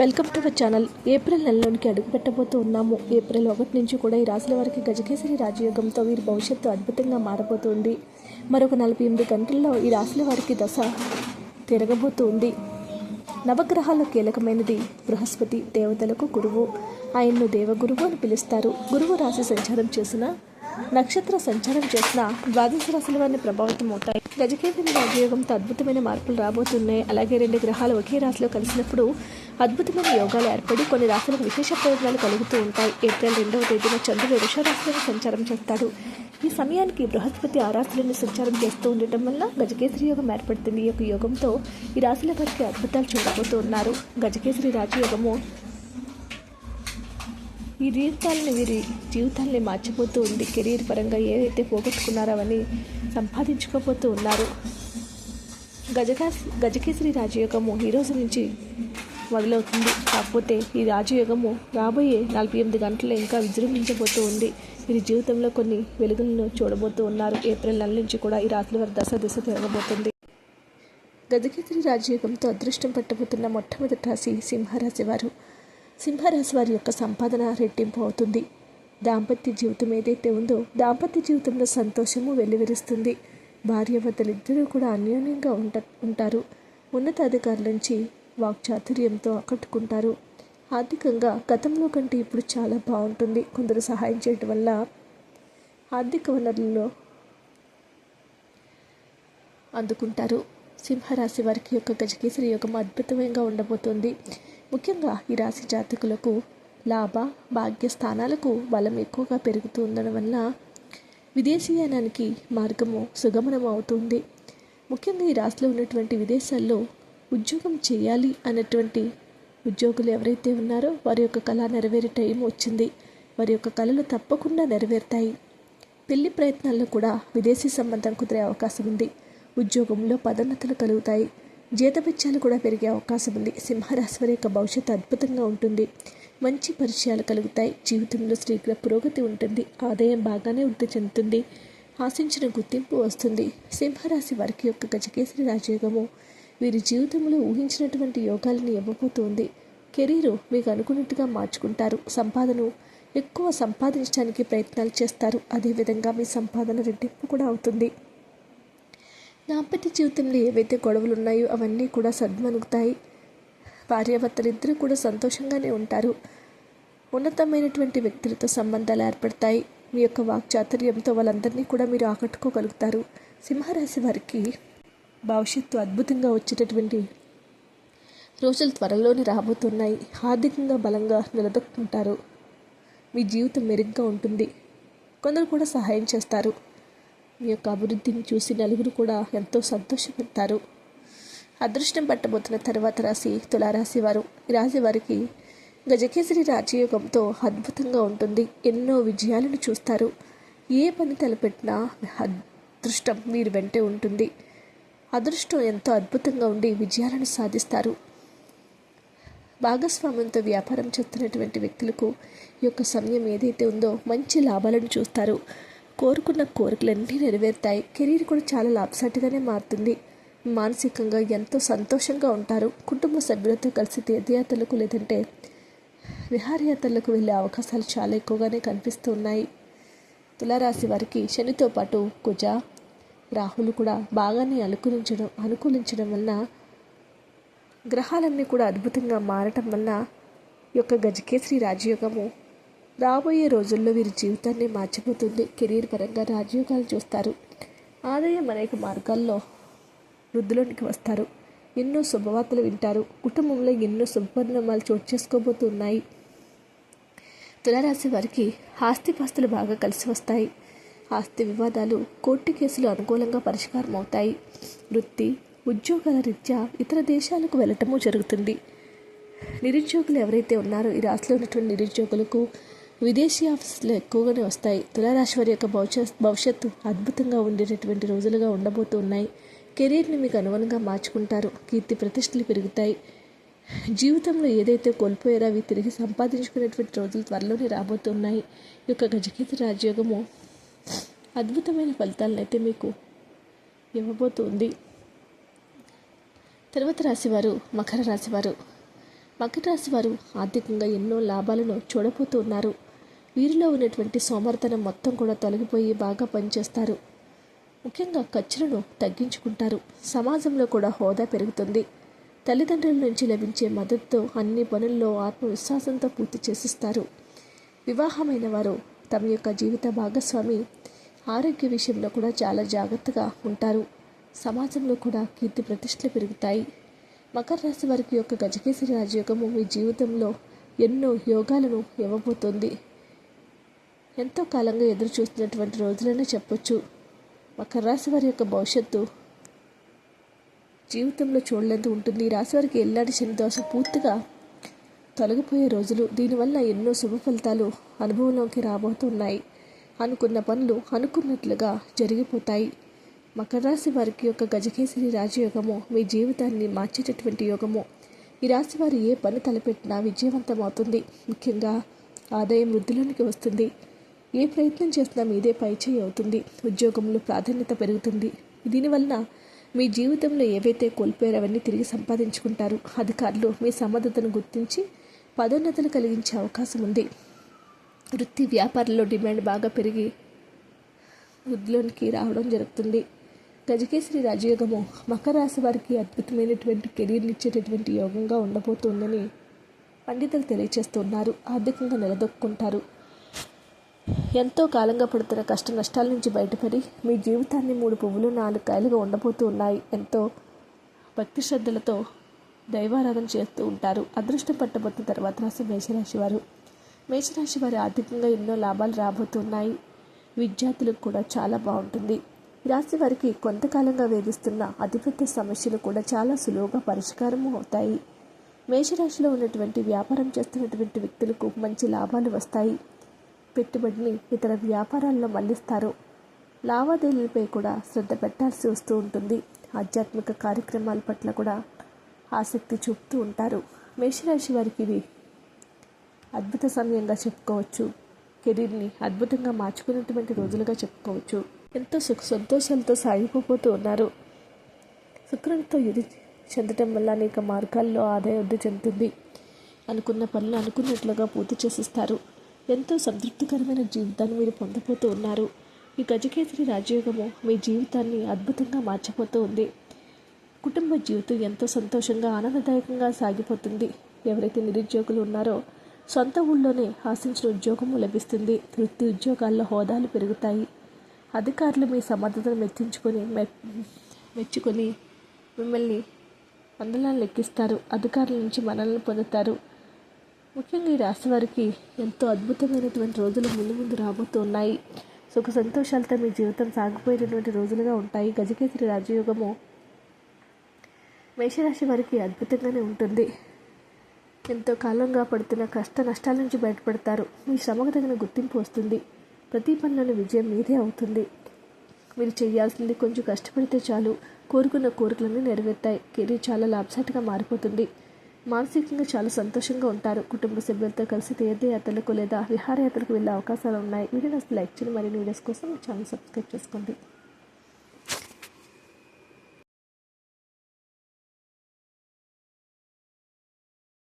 Welcome to our channel. April నెలలోనికి అడుగుపెట్టబోతూ ఉన్నాము. April ఒకటి నుంచి కూడా ఈ రాశుల వారికి గజకేసరి రాజయోగంతో వీరి భవిష్యత్తు అద్భుతంగా మారబోతుంది. మరొక నలభై ఎనిమిది గంటల్లో ఈ రాశుల వారికి దశ తిరగబోతుంది. నవగ్రహాల్లో కీలకమైనది బృహస్పతి దేవతలకు గురువు. ఆయన్ను దేవగురువు అని పిలుస్తారు. గురువు రాశి సంచారం చేసిన నక్షత్ర సంచారం చేసిన ద్వాదశ రాశుల వారిని ప్రభావితం అవుతాయి. గజకేతని రాజయోగంతో అద్భుతమైన మార్పులు రాబోతున్నాయి. అలాగే రెండు గ్రహాలు ఒకే రాశిలో కలిసినప్పుడు అద్భుతమైన యోగాలు ఏర్పడి కొన్ని రాశులకు విశేష ప్రయోజనాలు కలుగుతూ ఉంటాయి. ఏప్రిల్ రెండవ తేదీన చంద్రుడు వృషరాశులను సంచారం చేస్తాడు. ఈ సమయానికి బృహస్పతి ఆ రాశులను సంచారం చేస్తూ ఉండటం వల్ల గజకేసరి యోగం ఏర్పడుతుంది. ఈ యొక్క యోగంతో ఈ రాశుల వారికి అద్భుతాలు చూడబోతూ ఉన్నారు గజకేసరి రాజయోగము ఈ జీవితాలని వీరి జీవితాల్ని మార్చిపోతూ ఉంది. కెరీర్ పరంగా ఏదైతే పోగొట్టుకున్నారో అవన్నీ సంపాదించుకోపోతూ ఉన్నారు. గజకా గజకేసరి రాజయోగము ఈ రోజు నుంచి మొదలవుతుంది. కాకపోతే ఈ రాజయోగము రాబోయే నలభై ఎనిమిది గంటలు ఇంకా విజృంభించబోతూ ఉంది. వీరి జీవితంలో కొన్ని వెలుగులను చూడబోతూ ఉన్నారు. ఏప్రిల్ నెల నుంచి కూడా ఈ రాత్రి వారి దశ దిశ తిరగబోతుంది. గజకేసరి రాజయోగంతో అదృష్టం పట్టబోతున్న మొట్టమొదటి రాశి సింహరాశి వారు. సింహరాశి వారి యొక్క సంపాదన రెట్టింపు అవుతుంది. దాంపత్య జీవితం ఏదైతే ఉందో దాంపత్య జీవితంలో సంతోషము వెల్లివిరుస్తుంది భార్యాభర్తలిద్దరూ కూడా అన్యోన్యంగా ఉంట ఉంటారు. ఉన్నతాధికారుల నుంచి వాక్చాతుర్యంతో ఆకట్టుకుంటారు. ఆర్థికంగా గతంలో కంటే ఇప్పుడు చాలా బాగుంటుంది. కొందరు సహాయం చేయటం వల్ల ఆర్థిక వనరులలో అందుకుంటారు. సింహరాశి వారికి యొక్క గజకేసరి యోగం అద్భుతంగా ఉండబోతుంది. ముఖ్యంగా ఈ రాశి జాతకులకు లాభ భాగ్య స్థానాలకు బలం ఎక్కువగా పెరుగుతూ ఉండడం వల్ల విదేశీయానానికి మార్గము సుగమనం అవుతుంది. ముఖ్యంగా ఈ రాశిలో ఉన్నటువంటి విదేశాల్లో ఉద్యోగం చేయాలి అన్నటువంటి ఉద్యోగులు ఎవరైతే ఉన్నారో వారి యొక్క కళ నెరవేరే టైం వచ్చింది. వారి యొక్క కళలు తప్పకుండా నెరవేరుతాయి. పెళ్ళి ప్రయత్నాల్లో కూడా విదేశీ సంబంధం కుదిరే అవకాశం ఉంది. ఉద్యోగంలో పదోన్నతులు కలుగుతాయి జీతభత్యాలు కూడా పెరిగే అవకాశం ఉంది. సింహరాశి వారి యొక్క భవిష్యత్తు అద్భుతంగా ఉంటుంది. మంచి పరిచయాలు కలుగుతాయి. జీవితంలో స్త్రీల పురోగతి ఉంటుంది. ఆదాయం బాగానే వృద్ధి చెందుతుంది. ఆశించిన గుర్తింపు వస్తుంది. సింహరాశి వారికి యొక్క గజకేసరి రాజయోగము. వీరి జీవితంలో ఊహించినటువంటి యోగాలను ఇవ్వబోతుంది. కెరీరు మీకు అనుకున్నట్టుగా మార్చుకుంటారు. సంపాదన ఎక్కువ సంపాదించడానికి ప్రయత్నాలు చేస్తారు. అదేవిధంగా మీ సంపాదన రెట్టింపు కూడా అవుతుంది. దాంపత్య జీవితంలో ఏవైతే గొడవలు ఉన్నాయో అవన్నీ కూడా సద్మనుగుతాయి భార్యాభర్తలు ఇద్దరు కూడా సంతోషంగానే ఉంటారు. ఉన్నతమైనటువంటి వ్యక్తులతో సంబంధాలు ఏర్పడతాయి. మీ యొక్క వాక్చాతుర్యంతో వాళ్ళందరినీ కూడా మీరు ఆకట్టుకోగలుగుతారు. సింహరాశి వారికి భవిష్యత్తు అద్భుతంగా వచ్చేటటువంటి రోజులు త్వరలోనే రాబోతున్నాయి. ఆర్థికంగా బలంగా నిలదొక్కుంటారు. మీ జీవితం మెరుగ్గా ఉంటుంది. కొందరు కూడా సహాయం చేస్తారు. మీ యొక్క అభివృద్ధిని చూసి నలుగురు కూడా ఎంతో సంతోషపడతారు. అదృష్టం పట్టబోతున్న తర్వాత రాశి తులారాశి వారు. ఈ రాశి వారికి గజకేసరి రాజయోగంతో అద్భుతంగా ఉంటుంది. ఎన్నో విజయాలను చూస్తారు. ఏ పని తలపెట్టినా అదృష్టం మీరు వెంటే ఉంటుంది. అదృష్టం ఎంతో అద్భుతంగా ఉండి విజయాలను సాధిస్తారు. భాగస్వామ్యంతో వ్యాపారం చేస్తున్నటువంటి వ్యక్తులకు ఈ యొక్క సమయం ఏదైతే ఉందో మంచి లాభాలను చూస్తారు. కోరుకున్న కోరికలన్నీ నెరవేరుతాయి. కెరీర్ కూడా చాలా లాభసాటిగానే మారుతుంది. మానసికంగా ఎంతో సంతోషంగా ఉంటారు. కుటుంబ సభ్యులతో కలిసి తీర్థయాత్రలకు లేదంటే విహారయాత్రలకు వెళ్ళే అవకాశాలు చాలా ఎక్కువగానే కనిపిస్తూ ఉన్నాయి. తులారాశి వారికి శనితో పాటు కుజ రాహులు కూడా బాగానే అనుకూలించడం అనుకూలించడం వలన గ్రహాలన్నీ కూడా అద్భుతంగా మారటం వలన యొక్క గజకేసరి రాజయోగము రాబోయే రోజుల్లో వీరి జీవితాన్ని మార్చిపోతుంది. కెరీర్ పరంగా రాజయోగాలు చూస్తారు. ఆదాయం అనేక మార్గాల్లో వృద్ధిలోనికి వస్తారు. ఎన్నో శుభవార్తలు వింటారు. కుటుంబంలో ఎన్నో శుభపరిణామాలు చోటు చేసుకోబోతున్నాయి. తులారాశి వారికి ఆస్తిపాస్తులు బాగా కలిసి వస్తాయి. ఆస్తి వివాదాలు కోర్టు కేసులు అనుకూలంగా పరిష్కారం అవుతాయి. వృత్తి ఉద్యోగాల రీత్యా ఇతర దేశాలకు వెళ్ళటము జరుగుతుంది. నిరుద్యోగులు ఎవరైతే ఉన్నారో ఈ రాశిలో ఉన్నటువంటి నిరుద్యోగులకు విదేశీ ఆఫీసులు ఎక్కువగానే వస్తాయి. తులారాశి వారి యొక్క భవిష్యత్ భవిష్యత్తు అద్భుతంగా ఉండేటటువంటి రోజులుగా ఉండబోతున్నాయి. కెరీర్ని మీకు అనుగుణంగా మార్చుకుంటారు. కీర్తి ప్రతిష్టలు పెరుగుతాయి. జీవితంలో ఏదైతే కోల్పోయారో అవి తిరిగి సంపాదించుకునేటువంటి రోజులు త్వరలోనే రాబోతున్నాయి. ఈ యొక్క గజకీర్తి రాజయోగము అద్భుతమైన ఫలితాలను అయితే మీకు ఇవ్వబోతుంది. తర్వాత రాశివారు మకర రాశివారు. మకర రాశి వారు ఆర్థికంగా ఎన్నో లాభాలను చూడబోతున్నారు. వీరిలో ఉన్నటువంటి సోమర్తనం మొత్తం కూడా తొలగిపోయి బాగా పనిచేస్తారు. ముఖ్యంగా ఖర్చులను తగ్గించుకుంటారు. సమాజంలో కూడా హోదా పెరుగుతుంది. తల్లిదండ్రుల నుంచి లభించే మద్దతుతో అన్ని పనుల్లో ఆత్మవిశ్వాసంతో పూర్తి చేసిస్తారు. వివాహమైన వారు తమ యొక్క జీవిత భాగస్వామి ఆరోగ్య విషయంలో కూడా చాలా జాగ్రత్తగా ఉంటారు. సమాజంలో కూడా కీర్తి ప్రతిష్టలు పెరుగుతాయి. మకర రాశి వారికి యొక్క గజకేశ్వరి రాజయోగము మీ జీవితంలో ఎన్నో యోగాలను ఇవ్వబోతోంది. ఎంతో కాలంగా ఎదురు చూస్తున్నటువంటి రోజులనే చెప్పొచ్చు. మకర రాశి వారి యొక్క భవిష్యత్తు జీవితంలో చూడలేదు ఉంటుంది. ఈ రాశి వారికి ఎల్లాడి శని దోష పూర్తిగా తొలగిపోయే రోజులు. దీనివల్ల ఎన్నో శుభ ఫలితాలు అనుభవంలోకి రాబోతున్నాయి. అనుకున్న పనులు అనుకున్నట్లుగా జరిగిపోతాయి. మకర రాశి వారికి యొక్క గజకేసరి రాజయోగము మీ జీవితాన్ని మార్చేటటువంటి యోగము. ఈ రాశి వారు ఏ పని తలపెట్టినా విజయవంతమవుతుంది. ముఖ్యంగా ఆదాయం వృద్ధిలోనికి వస్తుంది. ఏ ప్రయత్నం చేసినా మీదే పైచేయి అవుతుంది. ఉద్యోగంలో ప్రాధాన్యత పెరుగుతుంది. దీనివల్ల మీ జీవితంలో ఏవైతే కోల్పోయారో అవన్నీ తిరిగి సంపాదించుకుంటారు. అధికారులు మీ సమర్థతను గుర్తించి పదోన్నతలు కలిగించే అవకాశం ఉంది. వృత్తి వ్యాపారంలో డిమాండ్ బాగా పెరిగి వృద్ధిలోనికి రావడం జరుగుతుంది. గజకేశ్వరి రాజయోగము మకర రాశి వారికి అద్భుతమైనటువంటి కెరీర్ని ఇచ్చేటటువంటి యోగంగా ఉండబోతోందని పండితులు తెలియచేస్తున్నారు. ఆర్థికంగా నిలదొక్కుంటారు. ఎంతో కాలంగా పడుతున్న కష్ట నష్టాల నుంచి బయటపడి మీ జీవితాన్ని మూడు పువ్వులు నాలుగు కాయలుగా ఉండబోతూ ఉన్నాయి. ఎంతో భక్తి శ్రద్ధలతో దైవారాధన చేస్తూ ఉంటారు. అదృష్టం పట్టబోతున్న తర్వాత రాశి మేషరాశి వారు. మేషరాశి వారి ఆర్థికంగా ఎన్నో లాభాలు రాబోతున్నాయి. విద్యార్థులకు కూడా చాలా బాగుంటుంది. రాశి వారికి కొంతకాలంగా వేధిస్తున్న అతిపెద్ద సమస్యలు కూడా చాలా సులువుగా పరిష్కారం అవుతాయి. మేషరాశిలో ఉన్నటువంటి వ్యాపారం చేస్తున్నటువంటి వ్యక్తులకు మంచి లాభాలు వస్తాయి. పెట్టుబడిని ఇతర వ్యాపారాల్లో మళ్ళిస్తారు. లావాదేవీలపై కూడా శ్రద్ధ పెట్టాల్సి వస్తూ ఉంటుంది. ఆధ్యాత్మిక కార్యక్రమాల పట్ల కూడా ఆసక్తి చూపుతూ ఉంటారు. మేషరాశి వారికి ఇది అద్భుత సమయంగా చెప్పుకోవచ్చు. కెరీర్ని అద్భుతంగా మార్చుకున్నటువంటి రోజులుగా చెప్పుకోవచ్చు. ఎంతో సుఖ సంతోషాలతో సాగిపోతూ ఉన్నారు. శుక్రునితో ఇది చెందటం వల్ల అనేక మార్గాల్లో ఆదాయ వృద్ధి చెందుతుంది. అనుకున్న పనులు అనుకున్నట్లుగా పూర్తి చేసిస్తారు. ఎంతో సంతృప్తికరమైన జీవితాన్ని మీరు పొందబోతూ ఉన్నారు. ఈ గజకేసరి రాజయోగము మీ జీవితాన్ని అద్భుతంగా మార్చిపోతూ ఉంది. కుటుంబ జీవితం ఎంతో సంతోషంగా ఆనందదాయకంగా సాగిపోతుంది. ఎవరైతే నిరుద్యోగులు ఉన్నారో సొంత ఊళ్ళోనే ఆశించిన ఉద్యోగము లభిస్తుంది. వృత్తి ఉద్యోగాల్లో హోదాలు పెరుగుతాయి. అధికారులు మీ సమర్థతను మెచ్చించుకొని మెచ్చుకొని మిమ్మల్ని వందలను లెక్కిస్తారు. అధికారుల నుంచి మనల్ని పొందుతారు. ముఖ్యంగా ఈ రాశి వారికి ఎంతో అద్భుతమైనటువంటి రోజులు ముందు ముందు రాబోతున్నాయి. సుఖ సంతోషాలతో మీ జీవితం సాగిపోయినటువంటి రోజులుగా ఉంటాయి. గజకేసరి రాజయోగము మేషరాశి వారికి అద్భుతంగానే ఉంటుంది. ఎంతో కాలంగా పడుతున్న కష్ట నష్టాల నుంచి బయటపడతారు. మీ శ్రమకు తగిన గుర్తింపు వస్తుంది. ప్రతి పనిలోని విజయం మీదే అవుతుంది. మీరు చేయాల్సింది కొంచెం కష్టపడితే చాలు. కోరుకున్న కోరికలన్నీ నెరవేర్తాయి. కెరీర్ చాలా లాభసాటిగా మారిపోతుంది. మానసికంగా చాలా సంతోషంగా ఉంటారు. కుటుంబ సభ్యులతో కలిసి తీర్థయాత్రలకు లేదా విహారయాత్రకు వెళ్ళే అవకాశాలు ఉన్నాయి. వీడియోస్ లైక్ చేయండి. మరిన్ని వీడియోస్ కోసం ఛానల్ సబ్స్క్రైబ్ చేసుకోండి.